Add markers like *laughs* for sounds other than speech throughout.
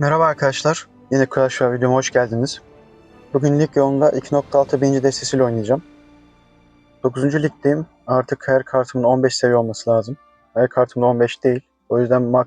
Merhaba arkadaşlar. Yine Crash Royale videoma hoş geldiniz. Bugün lig yolunda 2.6 birinci destesiyle oynayacağım. 9. ligdeyim. Artık her kartımın 15 seviye olması lazım. Her kartımda 15 değil. O yüzden max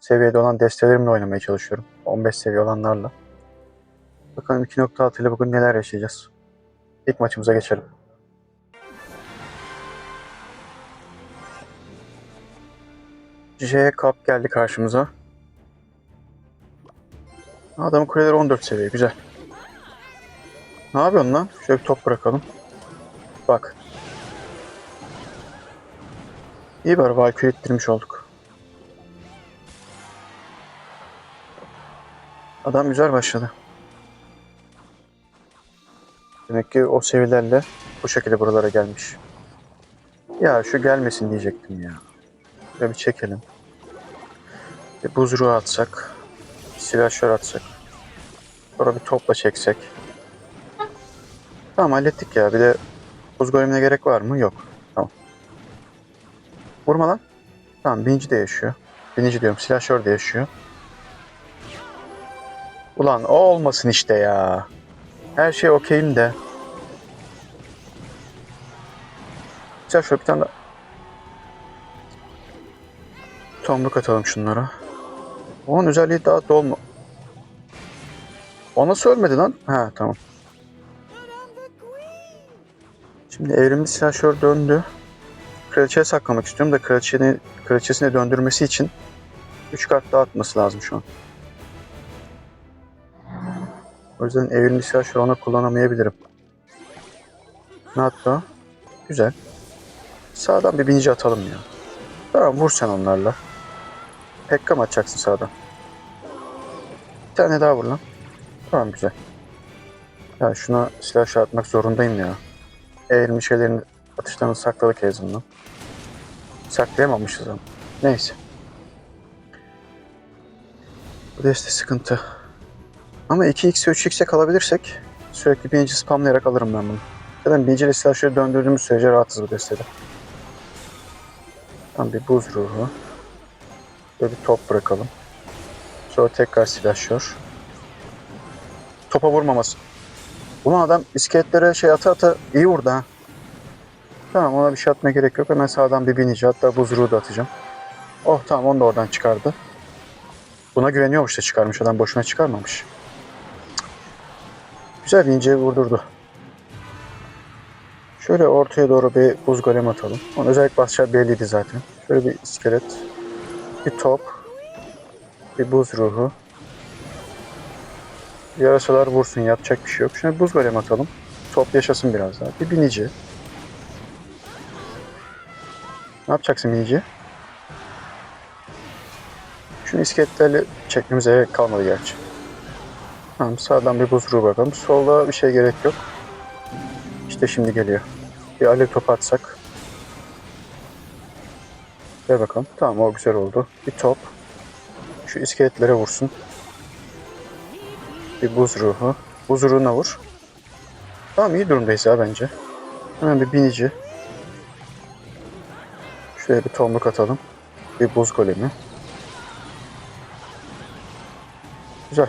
seviyede olan destelerimle oynamaya çalışıyorum. 15 seviye olanlarla. Bakalım 2.6 ile bugün neler yaşayacağız. İlk maçımıza geçelim. J Cup geldi karşımıza. Adamın kuleleri 14 seviye. Güzel. Ne yapıyorsun lan? Şöyle bir top bırakalım. Bak. İyi var. Valkyrie ettirmiş olduk. Adam güzel başladı. Demek ki o seviyelerle bu şekilde buralara gelmiş. Ya şu gelmesin diyecektim ya. Şöyle bir çekelim. Bir buzruğu atsak. Silahşör atsak. Sonra bir topla çeksek. Tamam hallettik ya. Bir de buz golemine gerek var mı? Yok. Tamam. Vurma lan. Tamam binici de yaşıyor. Binici diyorum silahşör de yaşıyor. Ulan o olmasın işte ya. Her şey okeyim de. Silahşör bir tane daha. Tomruk atalım şunlara. Onun özelliği daha dolma. O nasıl lan? Ha tamam. Şimdi evrimli silahşör döndü. Kraliçeye saklamak istiyorum da kraliçeni, kraliçesine döndürmesi için 3 kart daha atması lazım şu an. O yüzden evrimli silahşör ona kullanamayabilirim. Ne hatta? Güzel. Sağdan bir binici atalım ya. Tamam vur sen onlarla. Pekka mı atacaksın sağdan? Bir tane daha vur lan. Tamam güzel. Ya şuna silah atmak zorundayım ya. Eğilmiş şeylerin atışlarını sakladık azından. Saklayamamışız ama. Neyse. Bu deste sıkıntı. Ama 2x'e 3x'e kalabilirsek sürekli birinci spamlayarak alırım ben bunu. Zaten birinci ile silah şöyle döndürdüğümüz sürece rahatız bu destede. Tam bir buz ruhu. Böyle bir top bırakalım. Sonra tekrar silahşör. Topa vurmaması. Ulan adam iskeletlere şey ata ata iyi vurdu ha. Tamam ona bir şey atmaya gerek yok. Hemen sağdan bir binici hatta buz ruhu da atacağım. Oh tamam onu da oradan çıkardı. Buna güveniyormuş da çıkarmış adam boşuna çıkarmamış. Güzel binici vurdurdu. Şöyle ortaya doğru bir buz golem atalım. Onun özellik basacağı belliydi zaten. Şöyle bir iskelet. Bir top. Bir buz ruhu. Yarasalar vursun yapacak bir şey yok. Şimdi buz golem atalım. Top yaşasın biraz daha. Bir binici. Ne yapacaksın binici? Şunu iskeletlerle çekmemize gerek kalmadı gerçi. Tamam sağdan bir buz ruhu bakalım. Solda bir şey gerek yok. İşte şimdi geliyor. Bir alev topu atsak. Ver bakalım. Tamam o güzel oldu. Bir top. Şu iskeletlere vursun. Bir buz ruhu. Buz ruhuna vur. Tamam iyi durumdayız ya bence. Hemen bir binici. Şuraya bir tomruk atalım. Bir buz golemi. Güzel.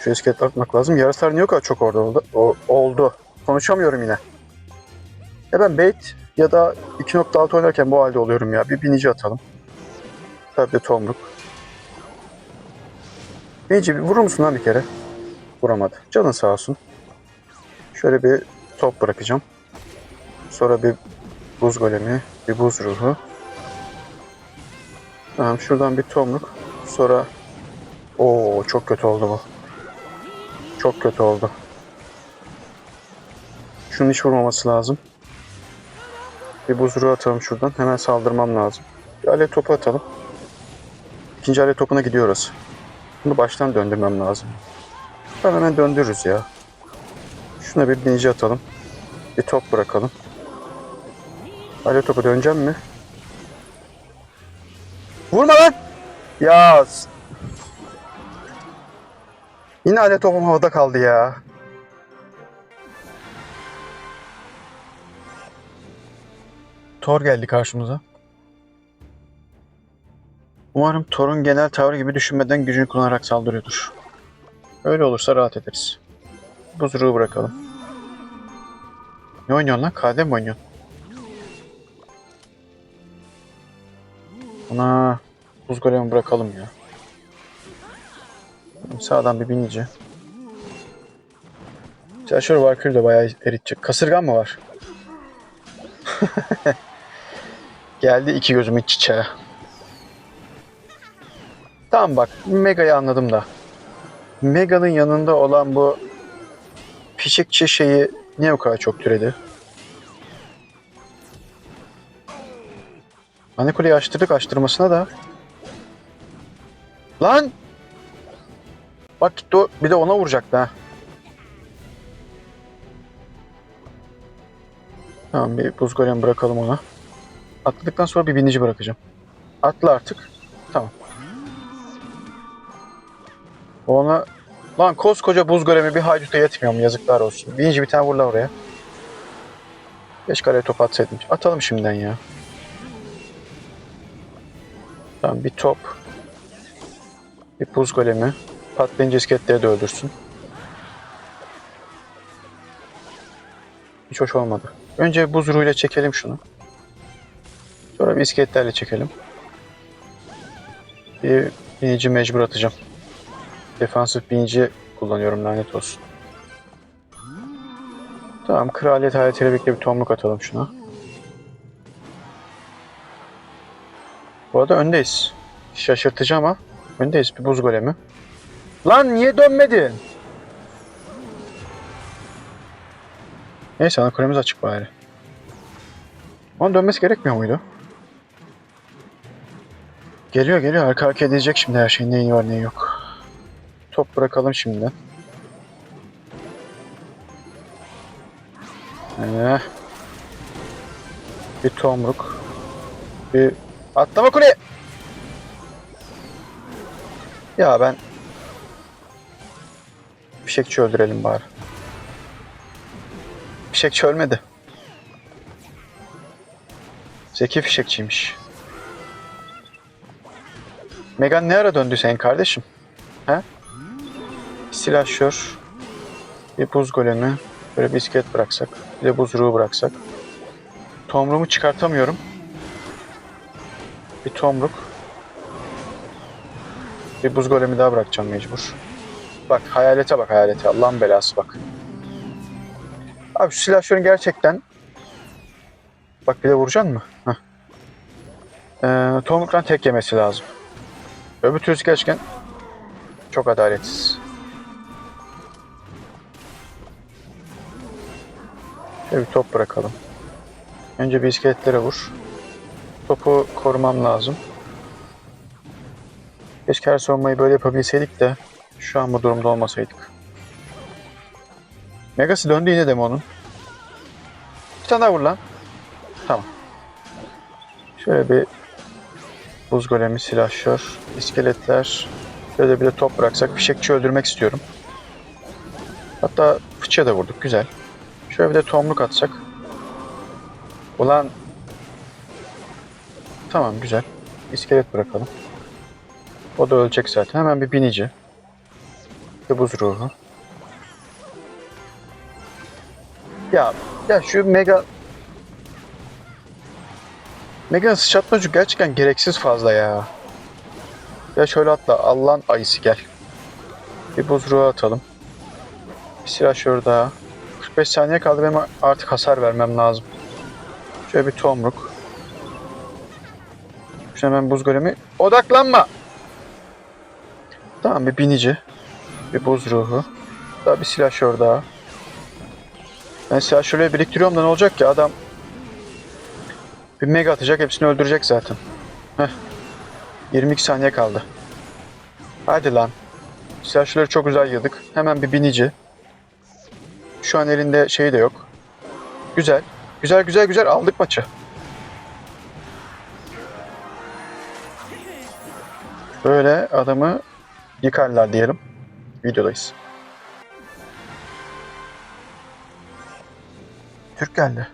Şu iskelet atmak lazım. Yaraslar niye o kadar çok orada oldu? O, oldu. Konuşamıyorum yine. Ya ben bait ya da 2.6 oynarken bu halde oluyorum ya. Bir binici atalım. Tabii bir tomruk. Binici bir vurur musun lan bir kere? Vuramadı. Canın sağ olsun. Şöyle bir top bırakacağım. Sonra bir buz golemi, bir buz ruhu. Tamam şuradan bir tomruk. Sonra Oo çok kötü oldu bu. Çok kötü oldu. Şunun hiç vurmaması lazım. Bir buzuru atalım şuradan. Hemen saldırmam lazım. Bir alev topu atalım. İkinci alev topuna gidiyoruz. Bunu baştan döndürmem lazım. Tamam hemen döndürürüz ya. Şuna bir binici atalım. Bir top bırakalım. Alev topu döneceğim mi? Vurma lan! Ya Yine alev topum havada kaldı ya. Thor geldi karşımıza. Umarım Thor'un genel tavrı gibi düşünmeden gücünü kullanarak saldırıyordur. Öyle olursa rahat ederiz. Buzruğu bırakalım. Ne oynuyorsun lan? KD mi oynuyorsun? Ana buz golemi bırakalım ya. Sağdan bir binici. Çalışır Valkyrie de bayağı eritecek. Kasırgan mı var? *laughs* Geldi iki gözümün çiçeği. Tamam bak Mega'yı anladım da. Mega'nın yanında olan bu fişekçi şeyi niye bu kadar çok türedi? Hani kuleyi açtırdık açtırmasına da. Lan! Bak gitti o bir de ona vuracaktı ha. Tamam bir buz golem bırakalım ona. Atladıktan sonra bir binici bırakacağım. Atla artık. Tamam. Ona lan koskoca buz golemi bir hayduta yetmiyor? Yazıklar olsun. Binici bir tane vur lan oraya. Beş kareye top atsaydım. Atalım şimdiden ya. Tamam bir top. Bir buz golemi. Patlayınca iskeletleri de öldürsün. Hiç hoş olmadı. Önce buz ruhuyla çekelim şunu. Sonra bir iskeletlerle çekelim. Bir binici mecbur atacağım. Defansif binici kullanıyorum lanet olsun. Tamam kraliyet hayatiyle birlikte bir tomruk atalım şuna. Bu arada öndeyiz. Şaşırtıcı ama öndeyiz bir buz golemi. Lan niye dönmedin? Neyse ana kulemiz açık bari. Onun dönmesi gerekmiyor muydu? Geliyor geliyor arka arkaya diyecek şimdi her şeyin neyi var neyi yok. Top bırakalım şimdiden. Eh. Bir tomruk. Bir atlama kule. Ya ben Fişekçi öldürelim bari. Fişekçi ölmedi. Zeki fişekçiymiş. Megan ne ara döndü senin kardeşim? He? Silahşör. Bir buz golemi. Böyle bir iskelet bıraksak. Bir de buz ruhu bıraksak. Tomruğumu çıkartamıyorum. Bir tomruk. Bir buz golemi daha bırakacağım mecbur. Bak hayalete bak hayalete. Allah'ın belası bak. Abi şu silahşörün gerçekten Bak bir de vuracaksın mı? Ee, Tomruk'tan tek yemesi lazım. Öbür türlüsü gerçekten çok adaletsiz. Şöyle bir top bırakalım. Önce bir iskeletlere vur. Topu korumam lazım. Keşke her savunmayı böyle yapabilseydik de şu an bu durumda olmasaydık. Megası döndü yine de mi onun? Bir tane daha vur lan. Tamam. Şöyle bir buz golemi, silahşör, iskeletler. Şöyle bir de top bıraksak fişekçi öldürmek istiyorum. Hatta fıçıya da vurduk. Güzel. Şöyle bir de tomruk atsak. Ulan Tamam güzel. İskelet bırakalım. O da ölecek zaten. Hemen bir binici. Ve buz ruhu. Ya ya şu mega Mega sıçratma gücü gerçekten gereksiz fazla ya. Ya şöyle atla. Allah'ın ayısı gel. Bir buz ruhu atalım. Bir silah şurada. 45 saniye kaldı. Benim artık hasar vermem lazım. Şöyle bir tomruk. Şuna hemen buz golemi. Odaklanma! Tamam bir binici. Bir buz ruhu. Daha bir silahşör daha. Ben silahşörleri biriktiriyorum da ne olacak ki adam bir mega atacak hepsini öldürecek zaten. Heh. 22 saniye kaldı. Hadi lan. Silahşörleri çok güzel yıldık. Hemen bir binici. Şu an elinde şey de yok. Güzel. Güzel güzel güzel aldık maçı. Böyle adamı yıkarlar diyelim. Videodayız. Türk geldi.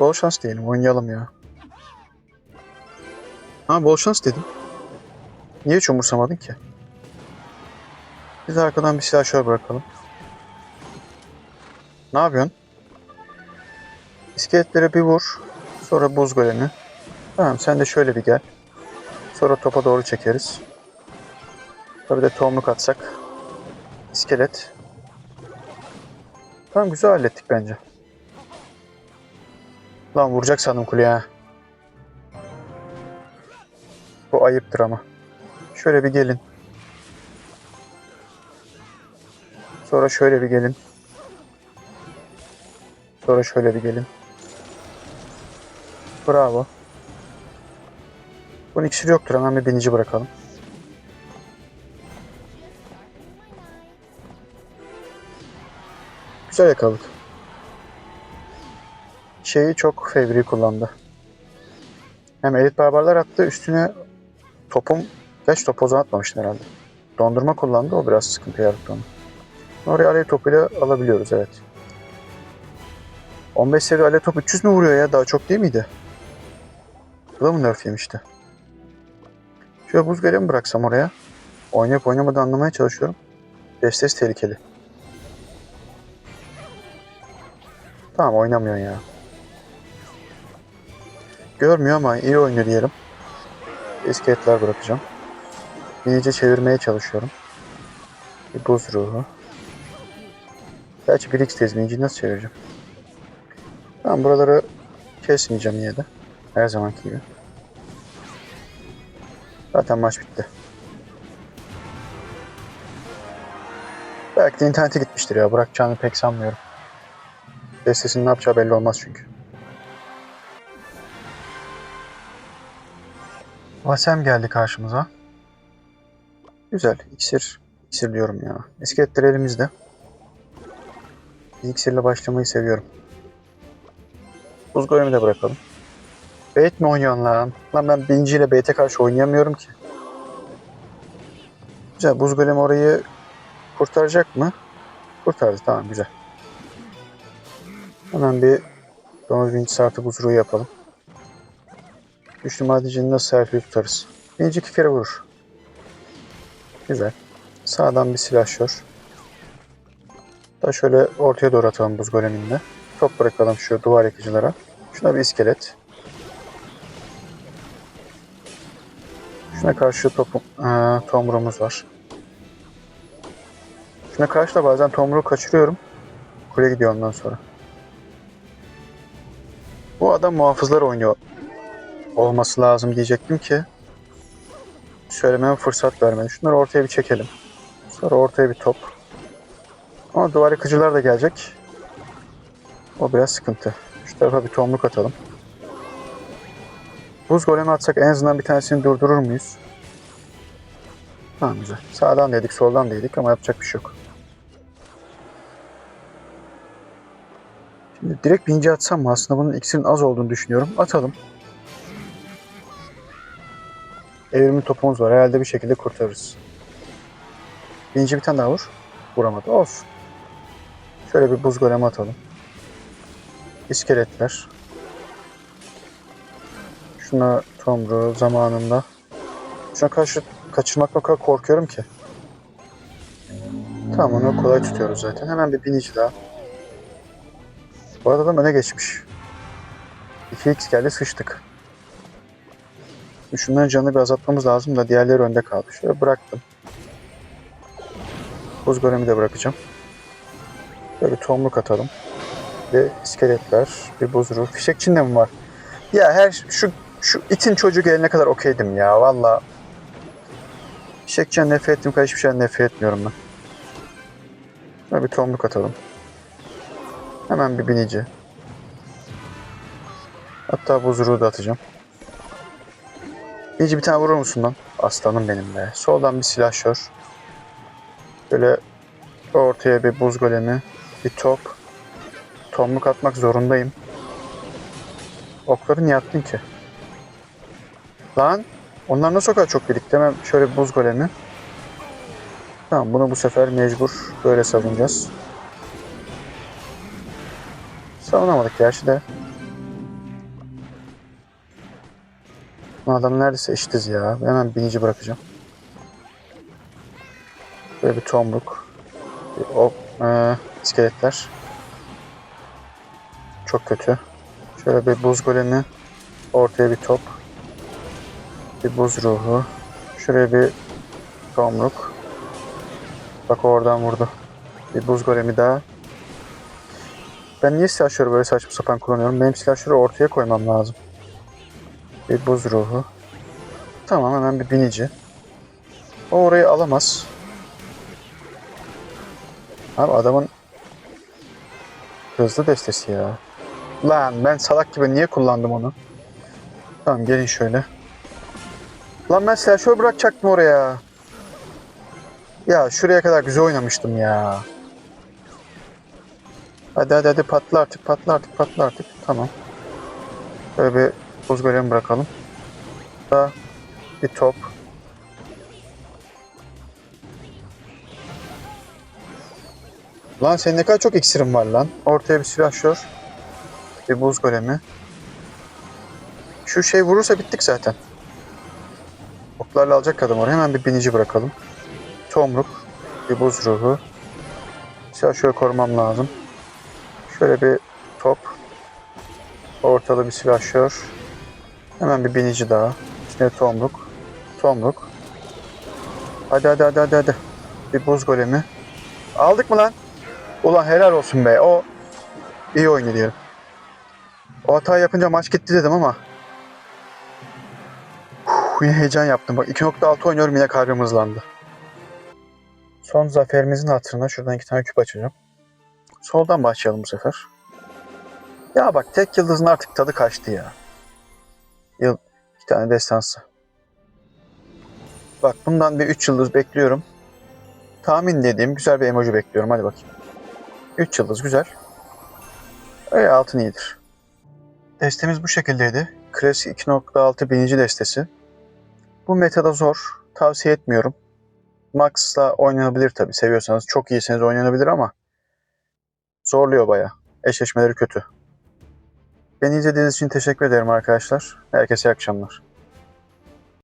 Bol şans diyelim. Oynayalım ya. Ha bol şans dedim. Niye hiç umursamadın ki? Biz arkadan bir silah şöyle bırakalım. Ne yapıyorsun? İskeletlere bir vur. Sonra buz golemi. Tamam sen de şöyle bir gel. Sonra topa doğru çekeriz. Tabii de tohumluk atsak. İskelet. Tamam güzel hallettik bence. Lan vuracak sandım kuleye ha. Bu ayıptır ama. Şöyle bir gelin. Sonra şöyle bir gelin. Sonra şöyle bir gelin. Bravo. Bunun iksiri yoktur. Hemen bir binici bırakalım. Güzel yakaladık. Şeyi çok fevri kullandı. Hem elit barbarlar attı üstüne topum Geç topozu atmamıştı herhalde. Dondurma kullandı o biraz sıkıntı yarattı onu. Oraya alev topuyla alabiliyoruz evet. 15 seviye alev top 300 mü vuruyor ya? Daha çok değil miydi? Bu da mı yemişti? Şöyle buz mi bıraksam oraya? Oynayıp oynamadan anlamaya çalışıyorum. Destesi tehlikeli. Tamam oynamıyorsun ya. Görmüyor ama iyi oynuyor diyelim. İskeletler bırakacağım. İyice çevirmeye çalışıyorum. Bir buz ruhu. Gerçi 1x tezmeyinci nasıl çevireceğim? Tamam buraları kesmeyeceğim yine de. Her zamanki gibi. Zaten maç bitti. Belki de internete gitmiştir ya. Bırakacağını pek sanmıyorum. Destesinin ne yapacağı belli olmaz çünkü. Vasem geldi karşımıza. Güzel. İksir. İksir diyorum ya. İskeletler elimizde. İksirle başlamayı seviyorum. Buz golemi de bırakalım. Bait mi oynuyorsun lan? Lan ben binciyle bait'e karşı oynayamıyorum ki. Güzel. Buz golemi orayı kurtaracak mı? Kurtardı. Tamam güzel. Hemen bir domuz bincisi artı buz ruhu yapalım. Güçlü madencini nasıl serpili tutarız? Binci iki kere vurur. Güzel. Sağdan bir silahşör. Da şöyle ortaya doğru atalım buz goleminde. Top bırakalım şu duvar yakıcılara. Şuna bir iskelet. Şuna karşı topum, ee, tomruğumuz var. Şuna karşı da bazen tomruğu kaçırıyorum. Kule gidiyor ondan sonra. Bu adam muhafızlar oynuyor. Olması lazım diyecektim ki söylememe fırsat vermedi. Şunları ortaya bir çekelim. Sonra ortaya bir top. Ama duvar yıkıcılar da gelecek. O biraz sıkıntı. Şu tarafa bir tomruk atalım. Buz golemi atsak en azından bir tanesini durdurur muyuz? Tamam güzel. Sağdan dedik, soldan dedik ama yapacak bir şey yok. Şimdi direkt binci atsam mı? Aslında bunun iksirin az olduğunu düşünüyorum. Atalım. Evrimli topumuz var. Herhalde bir şekilde kurtarırız. Birinci bir tane daha vur. Vuramadı. Olsun. Şöyle bir buz golemi atalım. İskeletler. Şuna tomru zamanında. Şuna karşı kaçırmakla o kadar korkuyorum ki. Tamam onu kolay tutuyoruz zaten. Hemen bir binici daha. Bu arada adam öne geçmiş. 2x geldi sıçtık. Şunların canını bir azaltmamız lazım da diğerleri önde kaldı. Şöyle bıraktım. Buz golemi de bırakacağım. Böyle bir tohumluk atalım. Ve iskeletler, bir buz ruhu. Fişekçin de mi var? Ya her şu şu itin çocuğu gelene kadar okeydim ya valla. Fişekçiden nefret ettim kadar hiçbir şeyden nefret etmiyorum ben. Böyle bir tohumluk atalım. Hemen bir binici. Hatta buz ruhu da atacağım. İyice bir tane vurur musun lan? Aslanım benim be. Soldan bir silahşör. Böyle ortaya bir buz golemi. Bir top. Tomluk atmak zorundayım. Okları niye attın ki? Lan! Onlar nasıl o kadar çok birikti? Hemen şöyle bir buz golemi. Tamam bunu bu sefer mecbur böyle savunacağız. Savunamadık gerçi de. Bu adam neredeyse eşitiz ya. Hemen binici bırakacağım. Böyle bir tomruk. Bir o e, iskeletler. Çok kötü. Şöyle bir buz golemi. Ortaya bir top. Bir buz ruhu. Şuraya bir tomruk. Bak oradan vurdu. Bir buz golemi daha. Ben niye silahşörü böyle saçma sapan kullanıyorum? Benim silahşörü ortaya koymam lazım. Bir buz ruhu. Tamam hemen bir binici. O orayı alamaz. Abi adamın hızlı destesi ya. Lan ben salak gibi niye kullandım onu? Tamam gelin şöyle. Lan ben silahşör bırakacaktım oraya. Ya şuraya kadar güzel oynamıştım ya. Hadi hadi hadi patla artık patla artık patla artık. Tamam. Böyle bir buz bırakalım. Da bir top. Lan senin ne kadar çok iksirin var lan. Ortaya bir silahşör. Bir buz golemi. Şu şey vurursa bittik zaten. Oklarla alacak adam oraya. Hemen bir binici bırakalım. Tomruk. Bir buz ruhu. Silahşörü korumam lazım. Şöyle bir top. Ortada bir silahşör. Hemen bir binici daha. İçine tomruk. Tomruk. Hadi hadi hadi hadi hadi. Bir buz golemi. Aldık mı lan? Ulan helal olsun be. O iyi oynuyor diyelim. O hata yapınca maç gitti dedim ama. Uf, yine heyecan yaptım. Bak 2.6 oynuyorum yine kalbim hızlandı. Son zaferimizin hatırına şuradan iki tane küp açacağım. Soldan başlayalım bu sefer. Ya bak tek yıldızın artık tadı kaçtı ya. Yıl, iki tane destansı. Bak bundan bir 3 yıldız bekliyorum. Tahmin dediğim güzel bir emoji bekliyorum. Hadi bakayım. 3 yıldız güzel. Öyle altın iyidir. Destemiz bu şekildeydi. Klasik 2.6 bininci destesi. Bu metada zor. Tavsiye etmiyorum. Max'la oynanabilir tabi. Seviyorsanız çok iyiseniz oynanabilir ama zorluyor baya. Eşleşmeleri kötü. Beni izlediğiniz için teşekkür ederim arkadaşlar. Herkese iyi akşamlar.